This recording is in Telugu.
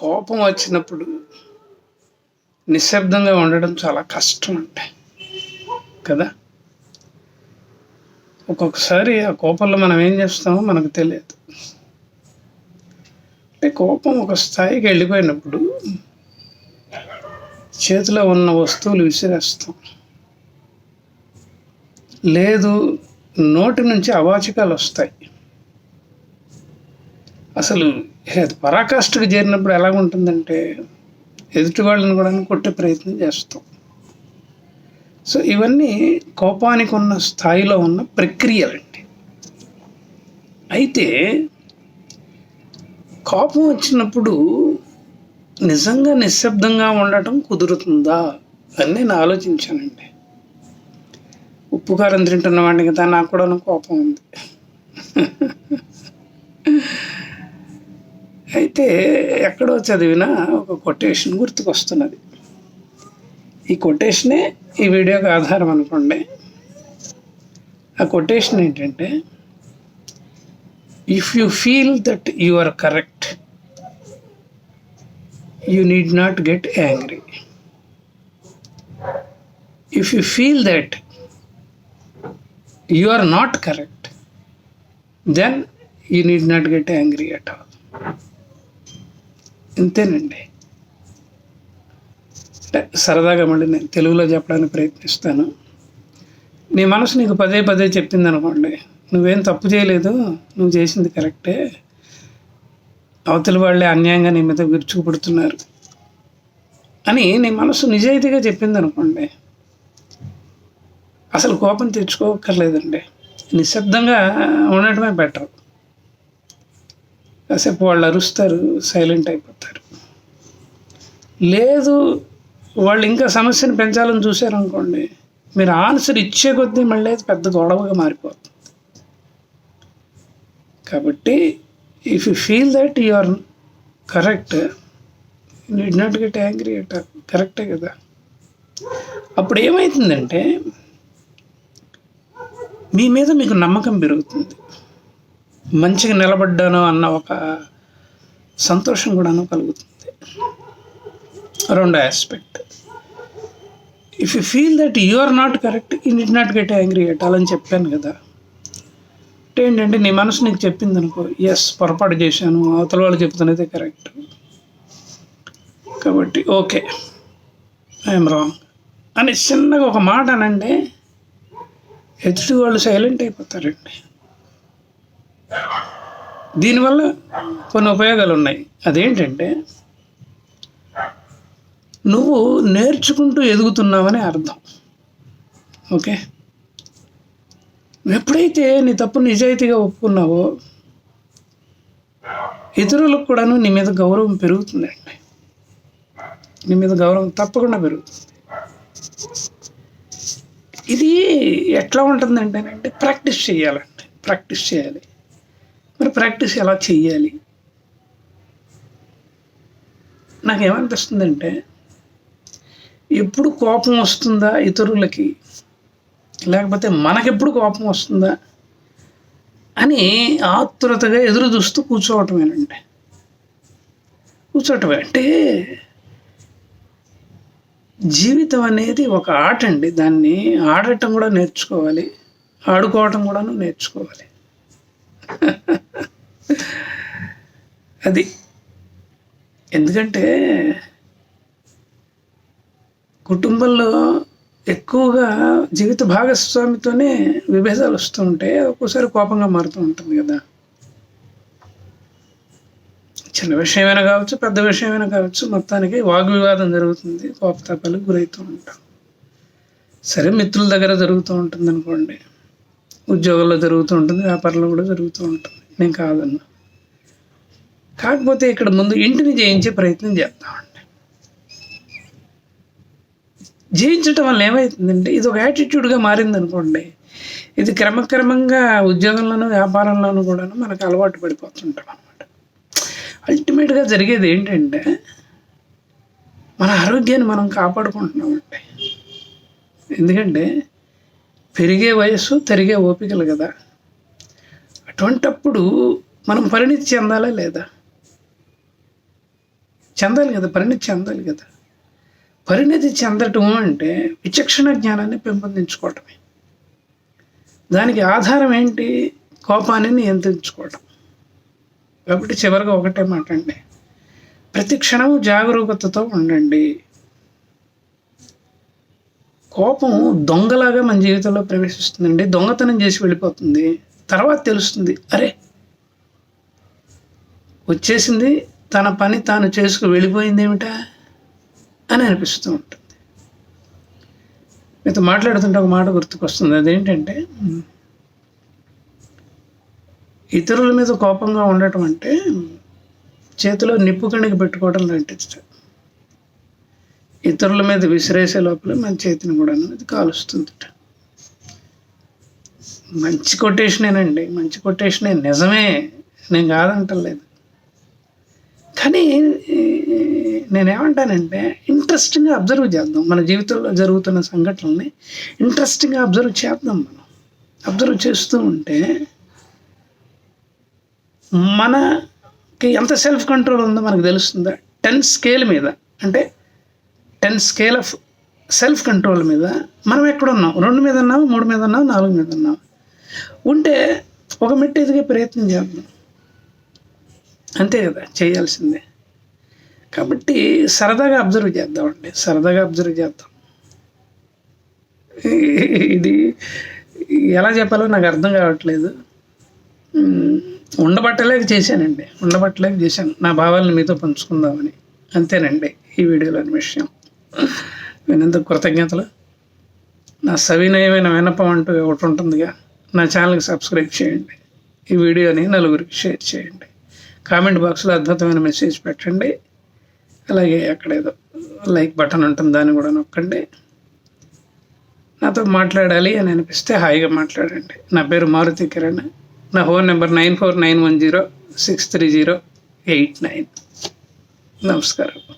కోపం వచ్చినప్పుడు నిశ్శబ్దంగా ఉండడం చాలా కష్టం అంటే కదా? ఒక్కొక్కసారి ఆ కోపంలో మనం ఏం చేస్తామో మనకు తెలియదు. అంటే కోపం ఒక స్థాయికి వెళ్ళిపోయినప్పుడు చేతిలో ఉన్న వస్తువులు విసిరేస్తాం. లేదు నోటి నుంచి అవాచకాలు వస్తాయి. అసలు అది పరాకాష్ఠకు చేరినప్పుడు ఎలా ఉంటుందంటే ఎదుటి వాళ్ళని కూడా కొట్టే ప్రయత్నం చేస్తాం. సో ఇవన్నీ కోపానికి ఉన్న స్థాయిలో ఉన్న ప్రక్రియలండి. అయితే కోపం వచ్చినప్పుడు నిజంగా నిశ్శబ్దంగా ఉండటం కుదురుతుందా అని నేను ఆలోచించానండి. ఉప్పు కారం తింటున్న వాడిని కదా నాకు కూడా కోపం ఉంది. అయితే ఎక్కడో చదివిన ఒక కొటేషన్ గుర్తుకొస్తున్నది. ఈ కొటేషనే ఈ వీడియోకి ఆధారం అనుకోండి. ఆ కొటేషన్ ఏంటంటే if you feel that you are correct you need not get angry if you feel that you are not correct then you need not get angry at all ఇంతేనండి. అంటే సరదాగా మళ్ళీ నేను తెలుగులో చెప్పడానికి ప్రయత్నిస్తాను. నీ మనసు నీకు పదే పదే చెప్పింది అనుకోండి నువ్వేం తప్పు చేయలేదు నువ్వు చేసింది కరెక్టే. అవతలి వాళ్ళే అన్యాయంగా నీ మీద విరుచుకుపడుతున్నారు అని నీ మనసు నిజాయితీగా చెప్పింది అనుకోండి అసలు కోపం తెచ్చుకోకర్లేదండి నిశ్శబ్దంగా ఉండటమే బెటర్. కాసేపు వాళ్ళు అరుస్తారు సైలెంట్ అయిపోతారు. లేదు వాళ్ళు ఇంకా సమస్యను పెంచాలని చూశారనుకోండి మీరు ఆన్సర్ ఇచ్చే కొద్దీ మళ్ళీ అది పెద్ద గొడవగా మారిపోతుంది. కాబట్టి if you feel that you are correct need not get angry at కరెక్టే కదా? అప్పుడు ఏమవుతుందంటే మీ మీద మీకు నమ్మకం పెరుగుతుంది. మంచిగా నిలబడ్డాను అన్న ఒక సంతోషం కూడాను కలుగుతుంది రెండో aspect if you feel that you are not correct you need not get angry at అని చెప్పాను కదా. అంటే ఏంటంటే నీ మనసు నీకు చెప్పింది అనుకో ఎస్ పొరపాటు చేశాను అవతల వాళ్ళు చెప్తున్నదే కరెక్ట్ కాబట్టి ఓకే ఐఎమ్ రాంగ్ అని చిన్నగా ఒక మాట అనండి ఎదుటి వాళ్ళు సైలెంట్ అయిపోతారండి. దీనివల్ల కొన్ని ఉపయోగాలు ఉన్నాయి అదేంటంటే నువ్వు నేర్చుకుంటూ ఎదుగుతున్నావని అర్థం. ఓకే? ఎప్పుడైతే నీ తప్పు నిజాయితీగా ఒప్పుకున్నావో ఇతరులకు కూడాను నీ మీద గౌరవం పెరుగుతుందండి. నీ మీద గౌరవం తప్పకుండా పెరుగుతుంది. ఇది ఎట్లా ఉంటుందంటేనంటే ప్రాక్టీస్ చేయాలండి. ప్రాక్టీస్ చేయాలి. మరి ప్రాక్టీస్ ఎలా చేయాలి నాకేమనిపిస్తుందంటే ఎప్పుడు కోపం వస్తుందా ఇతరులకి? లేకపోతే మనకెప్పుడు కోపం వస్తుందా? అని ఆతురతగా ఎదురు చూస్తూ కూర్చోవటమేనండి. కూర్చోవటమే అంటే జీవితం అనేది ఒక ఆట అండి. దాన్ని ఆడటం కూడా నేర్చుకోవాలి. ఆడుకోవటం కూడాను నేర్చుకోవాలి. అది. ఎందుకంటే కుటుంబంలో ఎక్కువగా జీవిత భాగస్వామితోనే విభేదాలు వస్తూ ఉంటాయి. ఒక్కోసారి కోపంగా మారుతూ ఉంటుంది కదా. చిన్న విషయమైనా కావచ్చు పెద్ద విషయమైనా కావచ్చు మొత్తానికి వాగ్వివాదం జరుగుతుంది. కోపతాపాలకు గురవుతూ ఉంటాం. సరే మిత్రుల దగ్గర జరుగుతూ ఉంటుంది అనుకోండి ఉద్యోగాల్లో జరుగుతూ ఉంటుంది వ్యాపారంలో కూడా జరుగుతూ ఉంటుంది. నేను కాదన్నా. కాకపోతే ఇక్కడ ముందు ఇంటిని జయించే ప్రయత్నం చేస్తామండి జయించటం వల్ల ఏమవుతుందంటే ఇది ఒక యాటిట్యూడ్గా మారింది అనుకోండి ఇది క్రమక్రమంగా ఉద్యోగంలోనూ వ్యాపారంలోనూ కూడా మనకు అలవాటు పడిపోతుంటాం అనమాట అల్టిమేట్గా జరిగేది ఏంటంటే మన ఆరోగ్యాన్ని మనం కాపాడుకుంటున్నామండి ఎందుకంటే పెరిగే వయస్సు తరిగే ఓపికలు కదా. అటువంటప్పుడు మనం పరిణితి చెందాలా లేదా? చెందాలి కదా పరిణితి చెందాలి కదా. పరిణితి చెందటం అంటే విచక్షణ జ్ఞానాన్ని పెంపొందించుకోవటమే. దానికి ఆధారం ఏంటి? కోపాన్ని నియంత్రించుకోవటం. కాబట్టి చివరిగా ఒకటే మాట అండి ప్రతి క్షణము జాగరూకతతో ఉండండి. కోపం దొంగలాగా మన జీవితంలో ప్రవేశిస్తుందండి. దొంగతనం చేసి వెళ్ళిపోతుంది. తర్వాత తెలుస్తుంది అరే వచ్చేసింది తన పని తాను చేసుకు వెళ్ళిపోయింది ఏమిటా అని అనిపిస్తూ ఉంటుంది. మీతో మాట్లాడుతుంటే ఒక మాట గుర్తుకొస్తుంది. అదేంటంటే ఇతరుల మీద కోపంగా ఉండటం అంటే చేతిలో నిప్పు కణికి పెట్టుకోవడం లాంటిది ఇతరుల మీద విసిరేసే లోపల మన చేతిని కూడా అనేది కాలుస్తుంది మంచి కొటేషనేనండి. మంచి కొటేషనే నిజమే. నేను కాదంటలేదు. కానీ నేనేమంటానంటే ఇంట్రెస్టింగ్గా అబ్జర్వ్ చేద్దాం. మన జీవితంలో జరుగుతున్న సంఘటనల్ని ఇంట్రెస్టింగ్గా అబ్జర్వ్ చేద్దాం మనం. అబ్జర్వ్ చేస్తూ ఉంటే మనకి ఎంత సెల్ఫ్ కంట్రోల్ ఉందో మనకు తెలుస్తుందా? టెన్ స్కేల్ మీద. అంటే ten scale of self control మీద మనం ఎక్కడున్నాం? రెండు మీద ఉన్నాం మూడు మీద ఉన్నాం నాలుగు మీద ఉన్నాం ఉంటే ఒక మెట్టు ఎదిగే ప్రయత్నం చేద్దాం. అంతే కదా చేయాల్సిందే. కాబట్టి సరదాగా అబ్జర్వ్ చేద్దామండి సరదాగా అబ్జర్వ్ చేద్దాం. ఇది ఎలా చెప్పాలో నాకు అర్థం కావట్లేదు. ఉండబట్టలేక చేశానండి. ఉండబట్టలేక చేశాను. నా భావాలను మీతో పంచుకుందామని. అంతేనండి ఈ వీడియోలోని విషయం. వినందుకు కృతజ్ఞతలు. నా సవినయమైన వినపం అంటూ ఒకటి ఉంటుందిగా. నా ఛానల్కి సబ్స్క్రైబ్ చేయండి. ఈ వీడియోని నలుగురికి షేర్ చేయండి. కామెంట్ బాక్స్లో అద్భుతమైన మెసేజ్ పెట్టండి. అలాగే అక్కడ ఏదో లైక్ బటన్ ఉంటుంది దాన్ని కూడా నొక్కండి. నాతో మాట్లాడాలి అని అనిపిస్తే హాయిగా మాట్లాడండి. నా పేరు మారుతి కిరణ్. నా phone number nine four nine one zero six three zero eight nine. నమస్కారం.